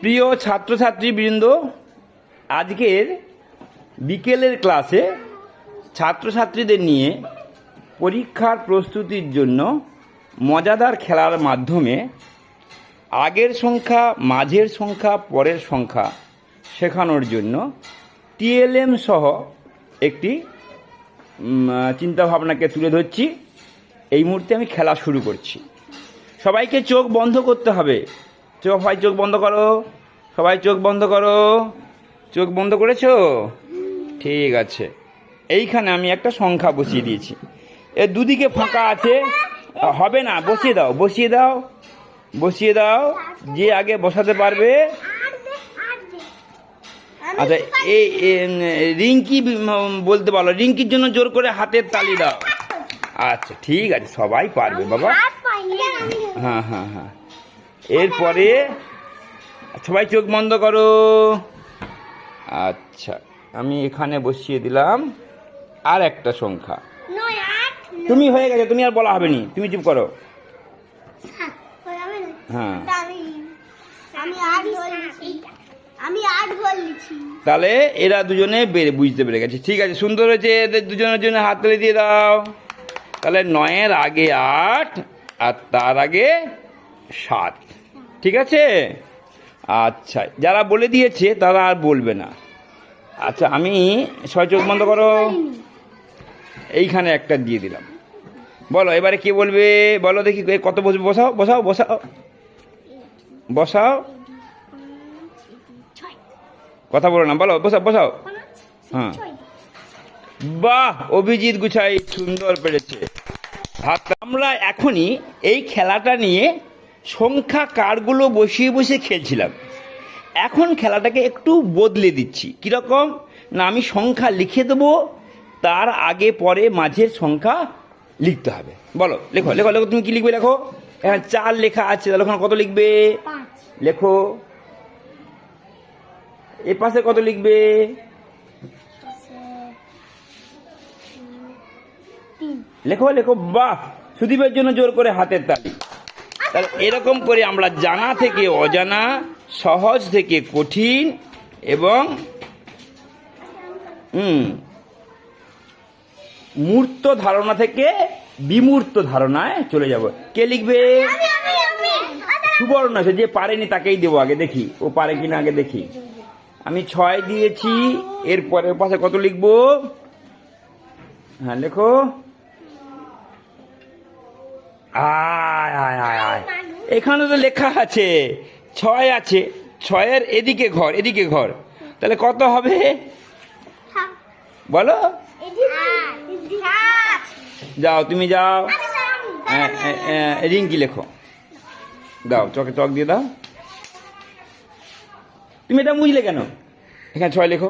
প্রিয় ছাত্রছাত্রীবৃন্দ, আজকের বিকেলের ক্লাসে ছাত্রছাত্রীদের নিয়ে পরীক্ষার প্রস্তুতির জন্য মজাদার খেলার মাধ্যমে আগের সংখ্যা, মাঝের সংখ্যা, পরের সংখ্যা শেখানোর জন্য টিএলএম সহ একটি চিন্তাভাবনাকে তুলে ধরছি। এই মুহূর্তে আমি খেলা শুরু করছি। সবাইকে চোখ বন্ধ করতে হবে। সবাই চোখ বন্ধ করো। সবাই চোখ বন্ধ করো। চোখ বন্ধ করেছ? ঠিক আছে। এইখানে আমি একটা সংখ্যা বসিয়ে দিয়েছি। এ দুদিকে ফাঁকা আছে। হবে না বসিয়ে দাও বসিয়ে দাও বসিয়ে দাও যে আগে বসাতে পারবে। আচ্ছা এই রিঙ্কি বলতে পারো রিঙ্কির জন্য জোর করে হাতের তালি দাও। আচ্ছা ঠিক আছে সবাই পারবে বাবা। হ্যাঁ হ্যাঁ হ্যাঁ। এরপরে সবাই চোখ বন্ধ করো। আচ্ছা আমি এখানে বসিয়ে দিলাম আর একটা সংখ্যা। তুমি হয়ে গেছে তুমি আর বলা হবে নি। তুমি চুপ করো। হ্যাঁ বলছি তাহলে এরা দুজনে বেড়ে বুঝতে পেরে গেছে। ঠিক আছে সুন্দর হয়েছে এদের দুজনের জন্য হাত তুলে দিয়ে দাও। তাহলে নয়ের আগে আট আর তার আগে সাত। ঠিক আছে? আচ্ছা যারা বলে দিয়েছে তারা আর বলবে না। আচ্ছা আমি ছয় চোখ বন্ধ করো। এইখানে একটা দিয়ে দিলাম। বলো, এবারে কে বলবে? বলো দেখি কত বসবে? বসাও বসাও বসাও। বসাও। কথা বলো না, বলো, বসাও বসাও। হ্যাঁ। বাহ, অভিজিৎ গুছাই সুন্দর পেরেছে। আমরা এখনই এই খেলাটা নিয়ে সংখ্যা কার্ডগুলো বসিয়ে বসে খেলছিলাম। এখন খেলাটাকে একটু বদলে দিচ্ছি। কীরকম? না আমি সংখ্যা লিখে দেবো তার আগে পরে মাঝের সংখ্যা লিখতে হবে। বলো লেখো লেখো লেখো তুমি কি লিখবে লেখো? এখানে চার লেখা আছে তাহলে ওখানে কত লিখবে? লেখো। এ পাশে কত লিখবে? লেখো লেখো বাহ! সুদীপের জন্য জোর করে হাতের তালি। তাহলে এরকম করে আমরা জানা থেকে অজানা, সহজ থেকে কঠিন এবং মূর্ত ধারণা থেকে বিমূর্ত ধারণায় চলে যাব। কে লিখবে? সুবর্ণ, সে যে পারেনি তাকেই দেবো আগে, দেখি, ও পারে কিনা আগে দেখি। আমি ছয় দিয়েছি, এরপরে পাশে কত লিখব? হ্যাঁ লেখো। আয় আয় আয় আয়। এখানে তো লেখা আছে ছয় আছে ছয়ের এদিকে ঘর এদিকে ঘর। তাহলে কত হবে? বলো। যাও তুমি যাও। হ্যাঁ, হ্যাঁ, হ্যাঁ, রিঙ্কি লেখো। দাও চকে চক দিয়ে দাও। তুমি এটা বুঝলে কেন? এখানে ছয় লেখো।